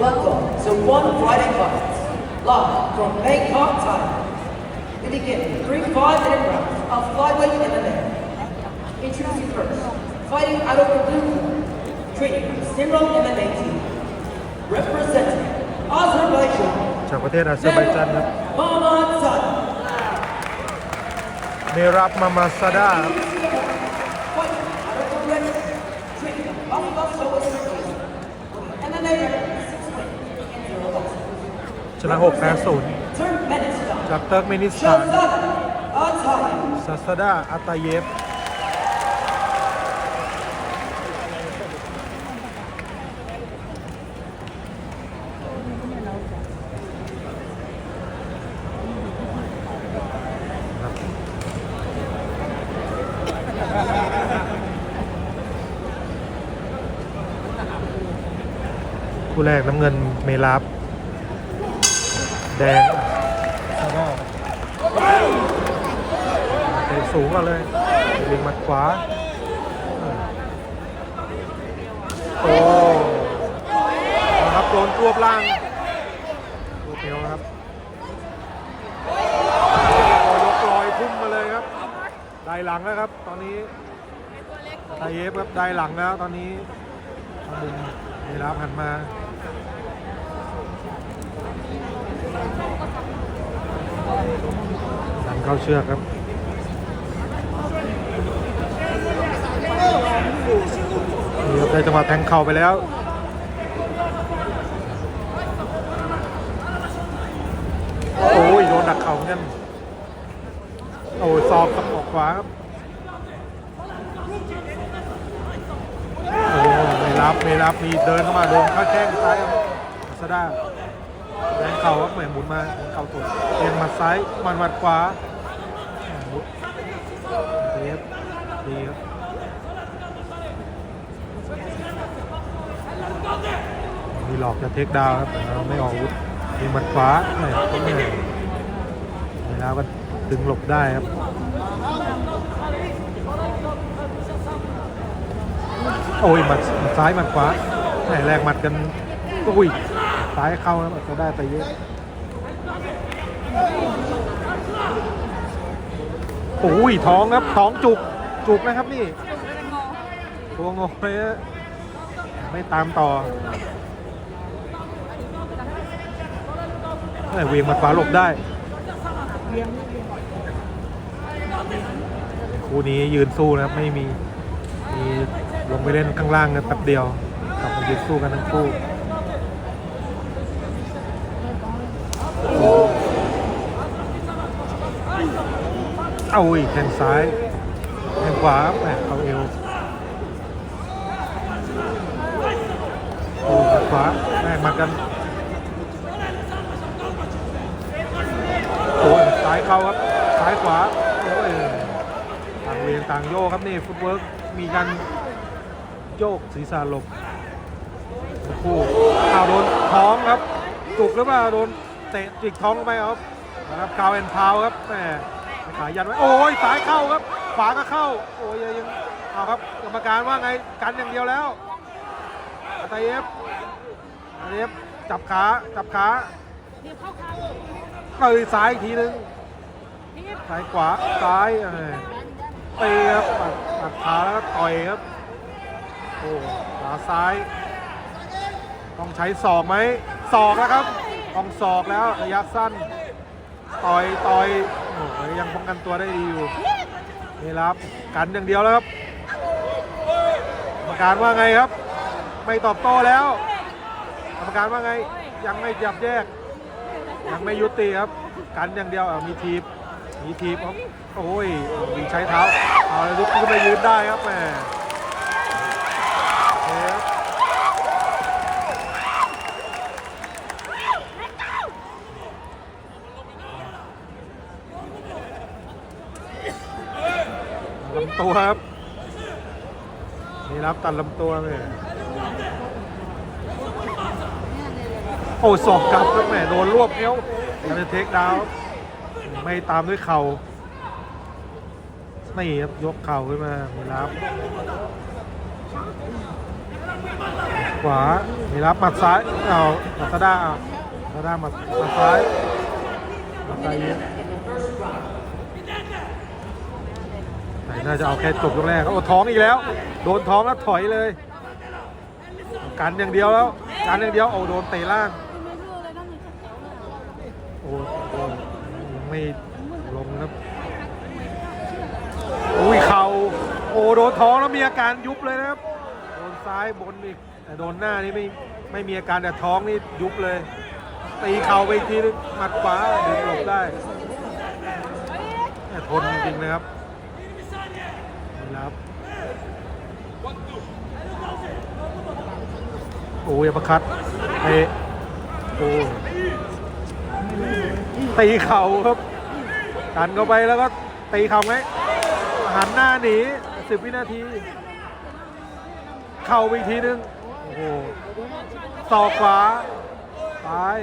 Welcome to One Friday Fight, live from Bangkok, Thailand. We begin three five-minute rounds of flyweight MMA. Introducing first, fighting out of the blue corner, training for the Simron MMA team. Representing Azerbaijan, จากประเทศอาเซอร์ไบจันครับ Mamad เมรับมามาซาดา ชนะ6แพ้0 Turkmenistan, จากเติร์กเมนิสถาน Shahzada Atayev. ซาซาดาอัตาเยฟ รกน้ำเงินเมลับแดงซาดาเตะสูงก่อนเลยเลียงหมัดขวา โอ้ครับโดนรวบล่างรวเอวครับยกลอยพุ่งมาเลยครับ ได้หลังแล้วครับ ตอนนี้ไทยเอฟครับได้หลังแล้วตอนนี้ทางมุมเวลาผ่านมา ดันเข้าเชือกครับนี่ครับได้จังหวะแทงเข่าไปแล้วโอ้ยโดนดักเข่าเหมือนกันโอ้ยซอกกับออกขวาครับโอ้ไม่รับไม่รับมีเดินเข้ามาโดนเข้าแข้งซ้ายครับซาด้า แทงเข่าครับแหมหมุนมาเข่าตัวเอียงหมัดซ้ายหมันมัดขวาหมุนเทปดีครับมีหลอกจะเทคดาวครับแต่เราไม่ออกวุธมีหมัดขวาไม่ไม่เวลาก็ดึงหลบได้ครับโอ้ยหมัดซ้ายหมัดขวาแหมแรกหมัดกันอุ้ย ซ้ายเข้าครับอาจจะได้ไปเยอะโอ้ยท้องครับท้องจุกจุกนะครับนี่ตัวงงเลยไม่ตามต่อแม่เวียงมัดขวาหลบได้คู่นี้ยืนสู้นะครับไม่มีมีลงไปเล่นข้างล่างกันแป๊บเดียวกลับมายืนสู้กันทั้งคู่ เอาอีกแทงซ้ายแทงขวาแหมเขาเอวโอ้ขวาแม่มากันโอ้ยซ้ายเข้าครับซ้ายขวาโอ้ยต่างเรียนต่างโยกครับนี่ฟุตเวิร์กมีการโยกศีรษะหลบคู่อ้าวโดนท้องครับจุกหรือเปล่าโดนเตะจิกท้องลงไปครับนะครับกาวแอนพาวครับแหม ขายันไว้โอ้ยซ้ายเข้าครับ ขวาก็เข้า โอ้ยยังเอาครับกรรมการว่าไงกันอย่างเดียวแล้วไตเอฟไตเอฟจับขาจับขาเตยซ้ายอีกทีนึงซ้ายขวาซ้ายเออเตะครับปัดปัดขาแล้วก็ต่อยครับโอ้ขาซ้าย ต้องใช้ศอกไหมศอกแล้วครับ ต้องศอกแล้วระยะสั้น ต่อยต่อย โอ้ยยังป้องกันตัวได้ดีอยู่นี่ครับกันอย่างเดียวแล้วครับกรรมการว่าไงครับ ไม่ตอบโต้แล้วกรรมการว่าไงยังไม่จับแยก ยังไม่ยุติครับ กันอย่างเดียวมีทีบมีทีบครับโอ้ยมีใช้เท้าเอาลุกขึ้นไปยืนได้ครับแม่โอเคครับลำตัวครับนี่รับตัดลำตัวเลยโอ้สอกกลับครับแหมโดนรวบเอวยังจะเทคดาวน์ไม่ตามด้วยเข่านี่ครับยกเข่าขึ้นมาม่รับ ขวามีรับหมัดซ้ายเอาลาซาด้าเอาลาซาด้าหมัดหมัดซ้ายหมัดซ้ายเยอะแต่ น่าจะเอาแค่จบยกแรกโอ้ท้องอีกแล้ว โดนท้องแล้วถอยเลย กันอย่างเดียวแล้ว กันอย่างเดียวโอ้โดนเตะล่างโอ้โหยังไม่ลงนะครับอุ้ยเข่าโอ้โดนท้องแล้วมีอาการยุบเลยนะครับโดนซ้ายบนอีกแต่โดนหน้านี่ไม่ไม่มีอาการแต่ท้องนี่ยุบเลยตีเข่าไปทีหมัดขวาดึงหลบได้ทนจริงนะครับนี่ครับโอ้ยปร์คัดเตะโอ้ตีเข่าครับดันเข้าไปแล้วก็ตีเข่าไหมหันหน้าหนีสิบวินาที เข่าอีกทีนึงโอ้โหศอกขวาซ้าย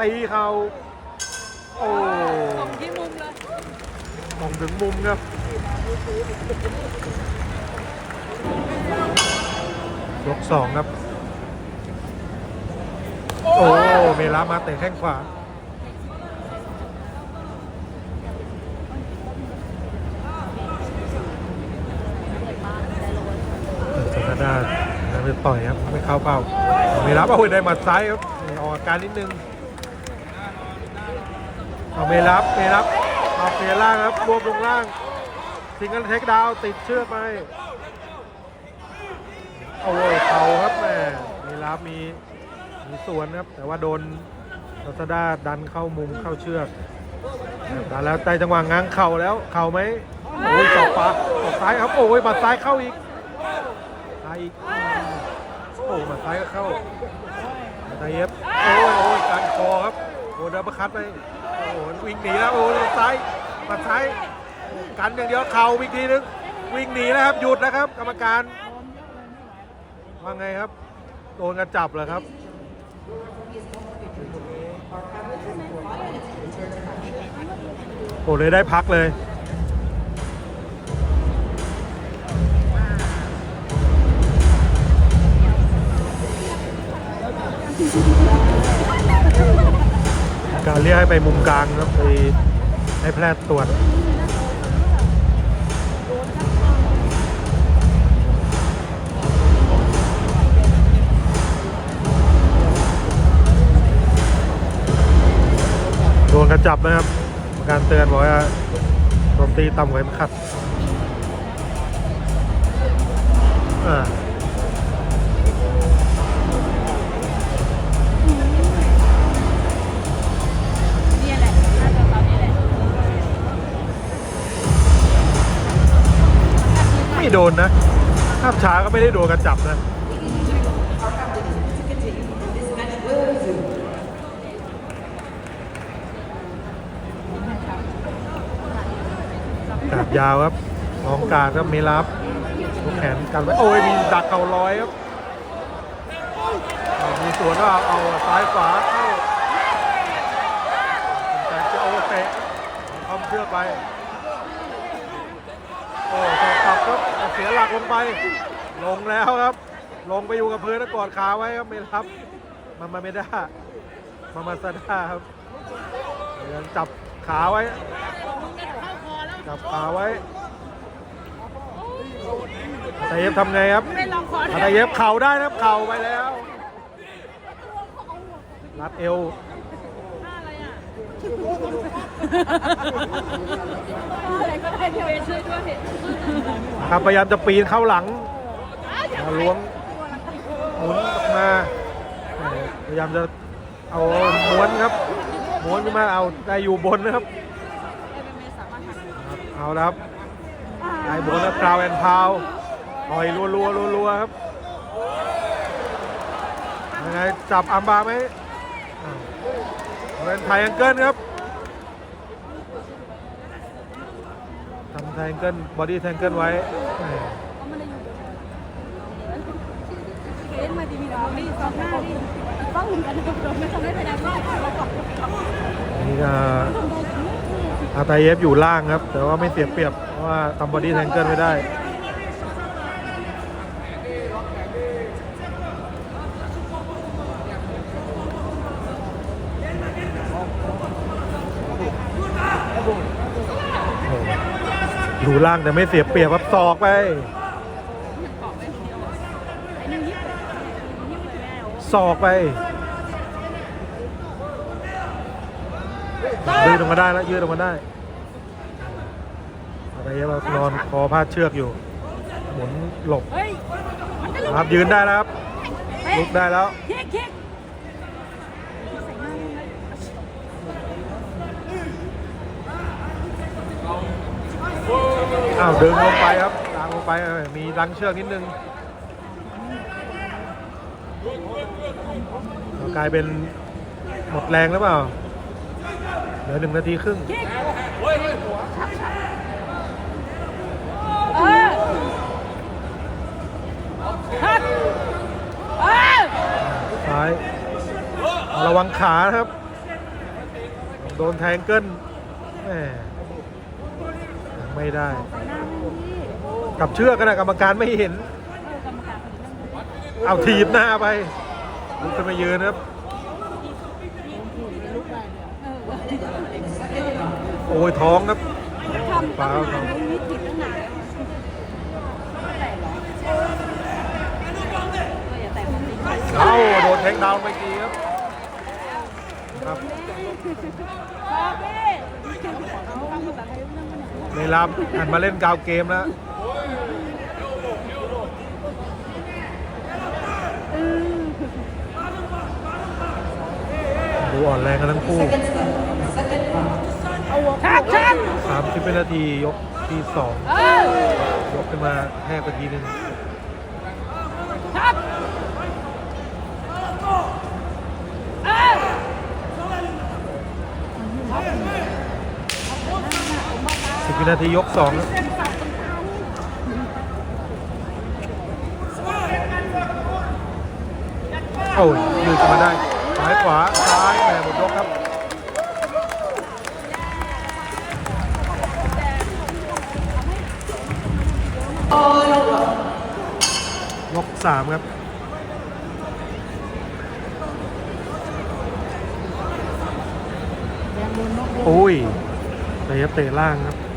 ตีเข่าโอ้ที่มุมเลยมองถึงมุมครับยกสองครับ โอ้เมลามาเตะแข้งขวาสนาดาไม่ไปต่อยครับ ไม่เข้าเป้าไม่รับเอาไว้ได้หมัดซ้ายครับออกอาการนิดนึงเอาไม่รับไม่รับเอาเปลี่ยนล่างครับรวมลงล่างสิงกันเทคดาวติดเชือกไปโอ้ยเข่าครับแม่ไม่รับมี มีส่วนครับ แต่ว่าโดนลาซาด้าดันเข้ามุมเข้าเชือกดันแล้วใจจังหวะง้างเข่าแล้วเข่าไหมโอ้ยตอกปาตอกซ้ายครับโอ้ยบัดซ้ายเข้าอีกซ้ายอีกโอ้มาซ้ายก็เข้าไดเย็บโอ้ยโอ้ยการคอครับโอ้ดับเบิลคัตไปโอ้วิ่งหนีแล้วโอ้ยซ้ายมาซ้ายกันอย่างเดียวเข่าอีกทีนึงวิ่งหนีแล้วครับหยุดนะครับ กรรมการว่าไงครับ โดนกระจับเหรอครับ โอ้เลยได้พักเลย การเรียกให้ไปมุมกลางครับไปให้แพทย์ตรวจ จับนะครับการเตือนบอกว่าโดนตีต่ำกว่าเข็มขัดอ่านี่แหละน่าจะตอนนี้แหละไม่โดนนะภาพช้าก็ไม่ได้โดนกระจับนะ กาดยาวครับรองการครับมีรับลูกแขนกันไว้โอ้ยมีดักเข่าลอยครับมีสวนก็เอาเอาซ้ายขวาเข้าแต่จะโอเตะคอมเชือกไปโอ้ตอกลับครับเสียหลักลงไป ลงแล้วครับ ลงไปอยู่กับพื้นแล้วกอดขาไว้ครับไม่รับมามาไม่ได้มามาซาด้าครับยังจับขาไว้ จับขาไว้อาตาเย็บทำไงครับไม่ลองคออาตาเย็บเข่าได้นะครับเข่าไปแล้วรัดเอวอะไรอะอะไรก็ได้ที่เวช่วยด้วยครับพยายามจะปีนเข้าหลังมาล้วงหมุนออกมาพยายามจะเอาม้วนครับม้วนขึ้นมาเอาได้อยู่บนนะครับ เอาครับได้บนแล้วกราวแอนพาวต่อยรัวรัวรัวรัวครับยังไงจับอัมบาไหมเป็นไทยแองเกิลครับทำไทยแองเกิลบอดี้แทงเกิลไว้แองเกันกับเราไม่ทำได้นี่ก็ อาตาเยฟอยู่ล่างครับ แต่ว่าไม่เสียเปรียบเพราะว่าทำบอดี้แทงเกิลไม่ได้ดูล่างแต่ไม่เสียเปรียบครับศอกไปศอกไปยืดออกมาได้แล้วยืดออกมาได้ อะไรเรานอนคอพาดเชือกอยู่ หมุนหลบเฮ้ยมันจะลุกครับยืนได้แล้วครับเฮ้ยลุกได้แล้วคิกคิกใส่หน้าเลยอ้าวดึงลงไปครับตามลงไปเออมีดังเชือกนิดนึงกลายเป็นหมดแรงแล้วเปล่า เหลือหนึ่งนาทีครึ่ง คิกเออฮัดเออ ซ้ายระ วังขาครับ โดนแทงเกิลแหมไม่ได้ กับเชือกกันนะกรรมการไม่เห็น เอาถีบหน้าไปลุกขึ้นมายืนครับ โอ้ยท้องครับทำฟ้าตั้งวนานรู้นิดผิดตั้งนานแล้วแต่หรอเอออย่าโดนแทงดาวไปกี่ครับ ครับพอพี่เอาภาษาไทยนั่งกันเนี่ยในรับหันมาเล่นกาวเกมแล้วเออดูอ่อนแรงกันทั้งคู่ Seconds left. Second round. เอาหัวชักชัก30วินาทียกที่สองเออยกขึ้นมาแทบไปทีนึง ชักเออ สิบ วินาทียกสองโอ้ยยืดขึ้นมาได้ซ้ายขวาซ้ายแหมหมดยกครับยกสามครับโอ้ยเตะเตะล่างครับ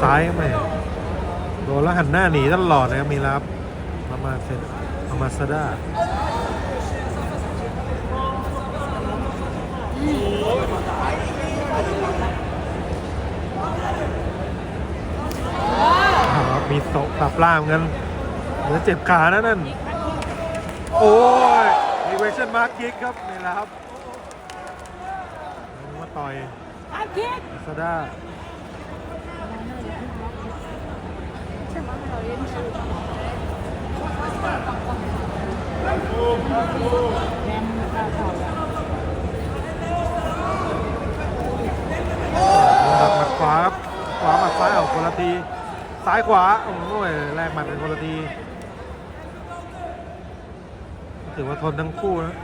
ซ้ายแม่โดนแล้วหันหน้าหนีตลอดนะครับมีรับประมาเซนประมาซาด้าอ้าวมีโตะตับล่างกันเหมือเจ็บขานะนั่น โอ้ยมีเวชั่นมาร์คิกครับ นี่แหละครับนึกว่าต่อย ซาด้าหมเราเรียนชื่อแมนตาขาวดักดขวาครับ ขวาหมัดซ้ายเอาคนละทีซ้ายขวา โอ้ยแลกหมัดเป็นคนละทีถือว่าทนทั้งคู่นะ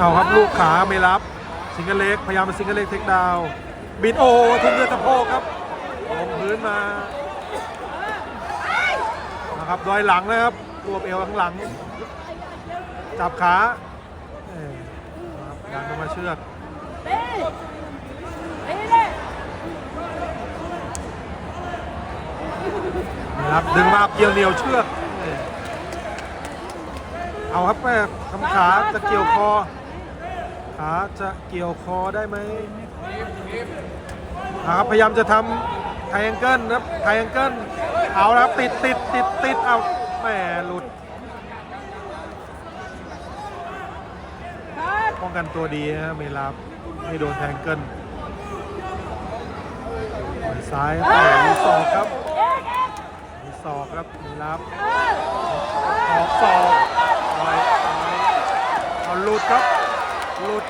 เอาครับลูกขาไม่รับ สิงเกิลเล็ก พยายามเป็นสิงเกิลเล็กเทคดาวบินโอ้ทุ่มด้วยสะโพกครับลงพื้นมานะครับดอยหลังนะครับรวบเอวข้างหลัง จับขาครับดันลงมาเชือกนะครับดึงมาเกี่ยวเหนียวเชือก เอ้ยเอาครับแม่คำขาจะเกี่ยวคอ ขาจะเกี่ยวคอได้ไหมครับพยายามจะทำไทแองเกิลนะครับไทแองเกิลเอาแล้วครับติดติดติดติดเอาแหมหลุดป้องกันตัวดีนะเมลาบไม่โดนแทงเกิลต่อยซ้ายครับมีศอกครับเอ๊ะเอ๊ะมีศอกครับเมลาบเออศอกศอกต่อยเอาหลุดครับ หลุด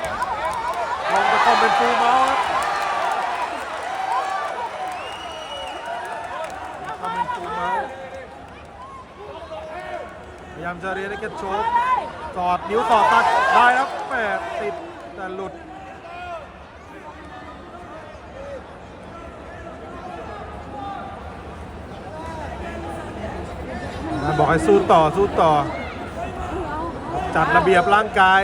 ลงไปคอมเป็นฟูเมาส์คอมเป็นฟูเมาส์พยายามจะเรียนให้แค่โชกสอดนิ้วสอดตัดได้แล้วแปดติดแต่หลุดบอกให้สู้ต่อสู้ต่อ จัดระเบียบร่างกาย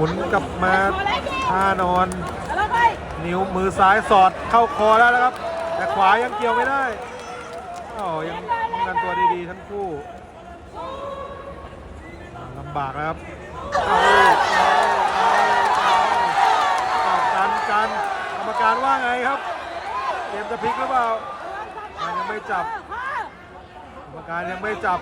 หมุนกลับมาท่านอนรับไปนิ้วมือซ้ายสอดเข้าคอแล้วนะครับ แต่ขวายังเกี่ยวไม่ได้อ๋อยังป้องกันตัวดีๆทั้งคู่ลำบากนะครับเอาเอาเอาเอากันกันกรรมการว่าไงครับเกมจะพลิกหรือเปล่ามันยังไม่จับกรรมการยังไม่จับ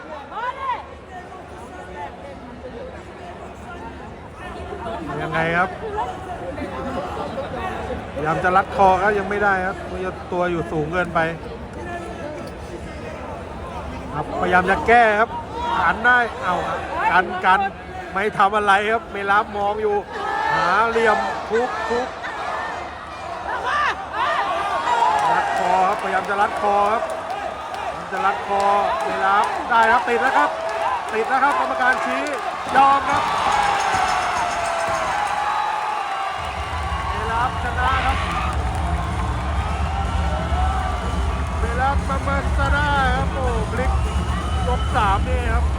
ยังไงครับพยายามจะรัดคอครับยังไม่ได้ครับเพราะตัวอยู่สูงเกินไป ครับพยายามจะแก้ครับกันได้เอากันกันไม่ทำอะไรครับไม่รับมองอยู่ หาเหลี่ยมทุกทุกรัดคอครับพยายามจะรัดคอครับพยายามจะรัดคอไม่รับได้ครับติดแล้วครับ ติดแล้วครับกรรมการชี้ยอมครับ ชนะครับเวลาประเมินชนะครับโอ้บลิกยกสามนี่ครับ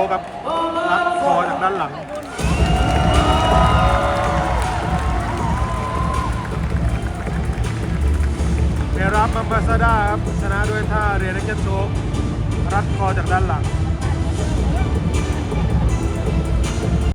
ว์ครับ